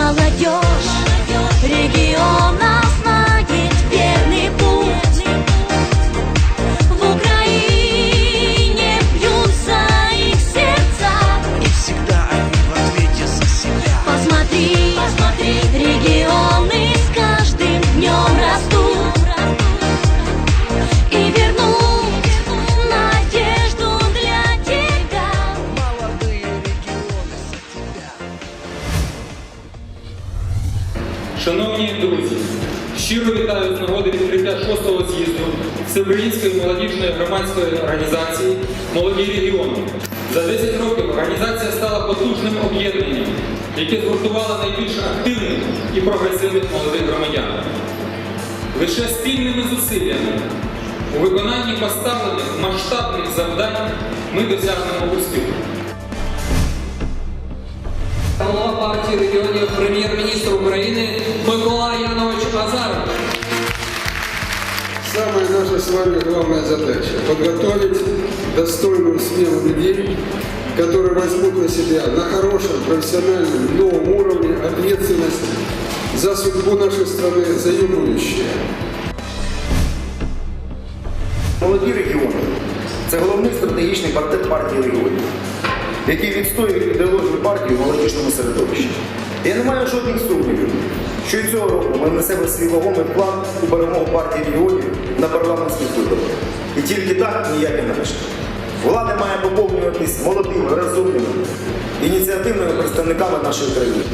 молодежь региона Шановні друзі, щиро вітаю з нагоди відкриття шостого з'їзду Всеукраїнської молодіжної громадської організації Молоді регіони. За 10 років організація стала потужним об'єднанням, яке згуртувало найбільш активних і прогресивних молодих громадян. Лише спільними зусиллями у виконанні поставлених масштабних завдань ми досягнемо успіху. Голова партії регіонів прем'єр-міністр України Янович Азаров. Самая наша с вами главная задача – подготовить достойную смену людей, которые возьмут на себя на хорошем, профессиональном, новом уровне ответственность за судьбу нашей страны, за ее будущее. Молоді регіони це головний стратегічний партнер партії регіонів, який відстоює ідеологію партії в молодіжному середовищі. Я не маю жодних сумнівів, що і цього року ми внесемо свій вагомий план у перемогу партії регіонів на парламентських виборах. І тільки так, ніяк інакше. Влада має поповнюватись молодими, розумними, ініціативними представниками нашої країни.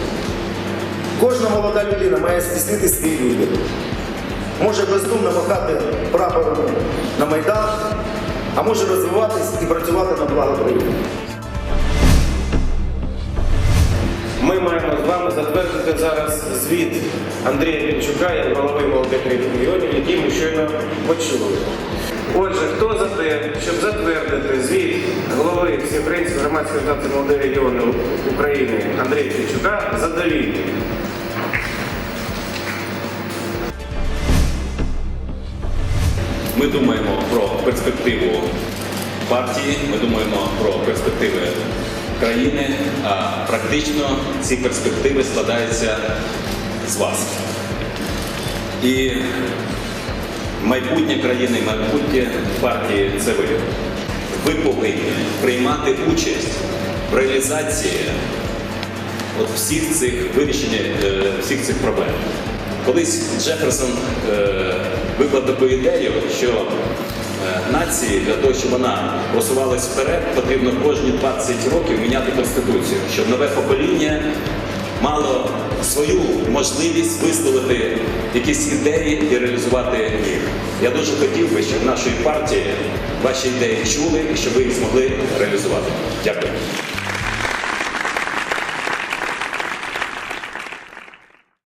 Кожна молода людина має здійснити свій вибір може бездумно махати прапором на Майдан, а може розвиватись і працювати на благо країни. Затвердити зараз звіт Андрія Вінчука, як голови молодих регіонів, який ми щойно почули. Отже, хто за те, щоб затвердити звіт голови Всеукраїнської громадської організації молодих регіонів України Андрія Вінчука, задовільний. Ми думаємо про перспективу партії, ми думаємо про перспективи країни, а практично ці перспективи складаються з вас. І майбутнє країни, майбутнє партії це ви. Ви повинні приймати участь в реалізації от всіх цих вирішення е, всіх цих проблем. Колись Джеферсон е, виклав таку ідею, що нації для того, щоб вона просувалась вперед, потрібно кожні 20 років міняти конституцію, щоб нове покоління мало свою можливість висловити якісь ідеї і реалізувати їх. Я дуже хотів би, щоб в нашої партії ваші ідеї чули і щоб ви їх змогли реалізувати. Дякую.